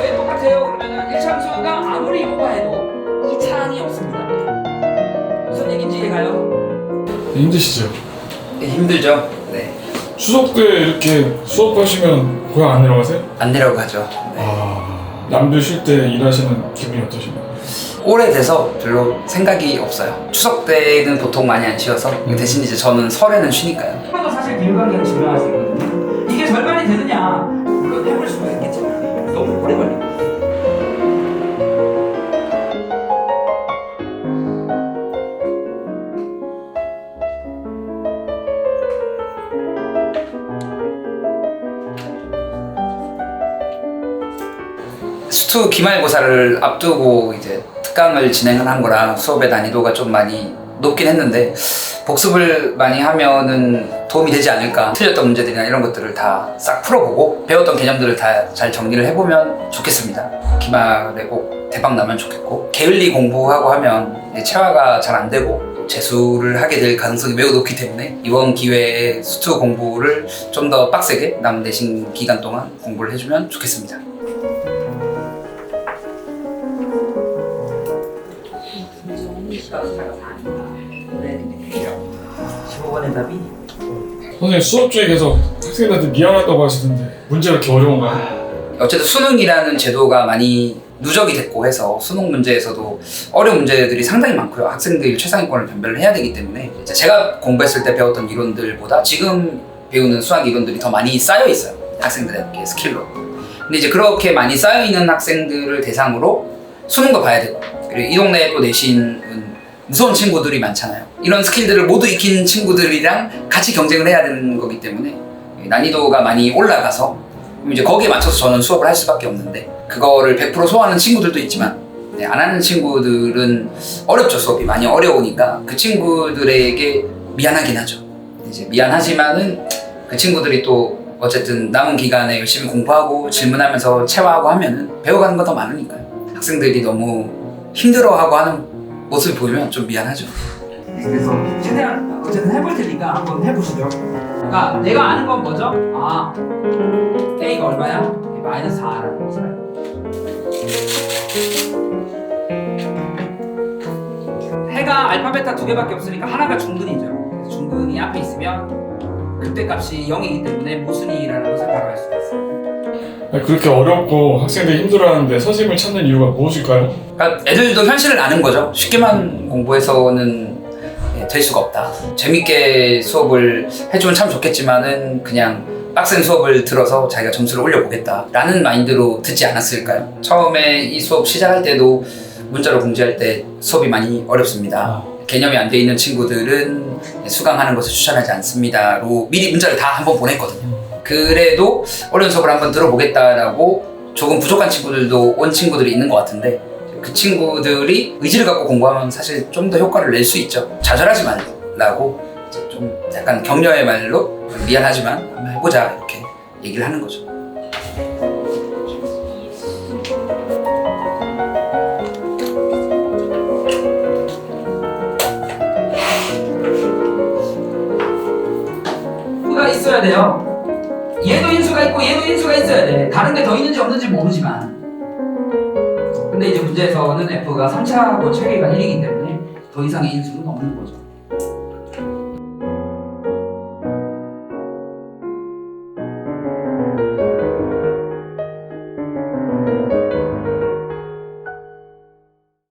왜 똑같아요? 그러면 은 1참수가 아무리 오버해도 2차항이 없습니다. 무슨 얘기인지 이해가요? 힘드시죠? 네, 힘들죠. 네. 추석 때 이렇게 수업하시면 고향 안 내려가세요? 안 내려가죠. 네. 아 남들 쉴 때 일하시는 기분이 어떠신가요? 오래돼서 별로 생각이 없어요. 추석 때는 보통 많이 안 쉬어서 대신 이제 저는 설에는 쉬니까요. 이것도 사실 비교관계가 증명할 수 있거든 수투 기말고사를 앞두고 이제 특강을 진행을 한 거라 수업의 난이도가 좀 많이 높긴 했는데 복습을 많이 하면은 도움이 되지 않을까. 틀렸던 문제들이나 이런 것들을 다 싹 풀어보고 배웠던 개념들을 다 잘 정리를 해보면 좋겠습니다. 기말에 꼭 대박 나면 좋겠고 게을리 공부하고 하면 체화가 잘 안 되고 또 재수를 하게 될 가능성이 매우 높기 때문에 이번 기회에 수투 공부를 좀 더 빡세게 남은 내신 기간 동안 공부를 해주면 좋겠습니다 네. 15번의 답이 선생님 수업 중에 계속 학생들한테 미안하다고 하시던데 문제가 이렇게 어려운가요? 어쨌든 수능이라는 제도가 많이 누적이 됐고 해서 수능 문제에서도 어려운 문제들이 상당히 많고요. 학생들이 최상위권을 변별을 해야 되기 때문에 이제 제가 공부했을 때 배웠던 이론들보다 지금 배우는 수학 이론들이 더 많이 쌓여 있어요. 학생들에게 스킬로. 근데 이제 그렇게 많이 쌓여 있는 학생들을 대상으로 수능도 봐야 되고 그리고 이 동네에 또 내신은 무서운 친구들이 많잖아요. 이런 스킬들을 모두 익힌 친구들이랑 같이 경쟁을 해야 되는 거기 때문에 난이도가 많이 올라가서 이제 거기에 맞춰서 저는 수업을 할 수밖에 없는데 그거를 100% 소화하는 친구들도 있지만 네, 안 하는 친구들은 어렵죠 수업이 많이 어려우니까 그 친구들에게 미안하긴 하죠. 이제 미안하지만은 그 친구들이 또 어쨌든 남은 기간에 열심히 공부하고 질문하면서 체화하고 하면은 배워가는 거 더 많으니까요. 학생들이 너무 힘들어하고 하는 모습을 보이면 좀 미안하죠. 그래서 최대한 어쨌든 해볼 테니까 한번 해보시죠. 그러니까 내가 아는 건 뭐죠? 아 A가 얼마야? 마이너스 4라는 것을 알고 해가 알파 베타 두 개밖에 없으니까 하나가 중근이죠. 그래서 중근이 앞에 있으면 그때 값이 0이기 때문에 모순이라는 것을 바로 알 수가 있어요. 아니, 그렇게 어렵고 학생들이 힘들어하는데 선생님을 찾는 이유가 무엇일까요? 그러니까 애들도 현실을 아는 거죠. 쉽게만 공부해서는 예, 될 수가 없다. 재밌게 수업을 해주면 참 좋겠지만은 그냥 빡센 수업을 들어서 자기가 점수를 올려보겠다라는 마인드로 듣지 않았을까요? 처음에 이 수업 시작할 때도 문자로 공지할 때 수업이 많이 어렵습니다. 개념이 안 돼 있는 친구들은 수강하는 것을 추천하지 않습니다로 미리 문자를 다 한번 보냈거든요. 그래도 어려운 수업을 한번 들어보겠다라고 조금 부족한 친구들도 온 친구들이 있는 것 같은데 그 친구들이 의지를 갖고 공부하면 사실 좀 더 효과를 낼 수 있죠. 좌절하지 말라고 좀 약간 격려의 말로 미안하지만 한번 해보자 이렇게 얘기를 하는 거죠. 가 있어야 돼요. 얘도 인수가 있고 얘도 인수가 있어야 돼. 다른 게 더 있는지 없는지 모르지만. 근데 이제 문제에서는 F가 3차하고 체계가 1이기 때문에 더 이상의 인수는 없는 거죠.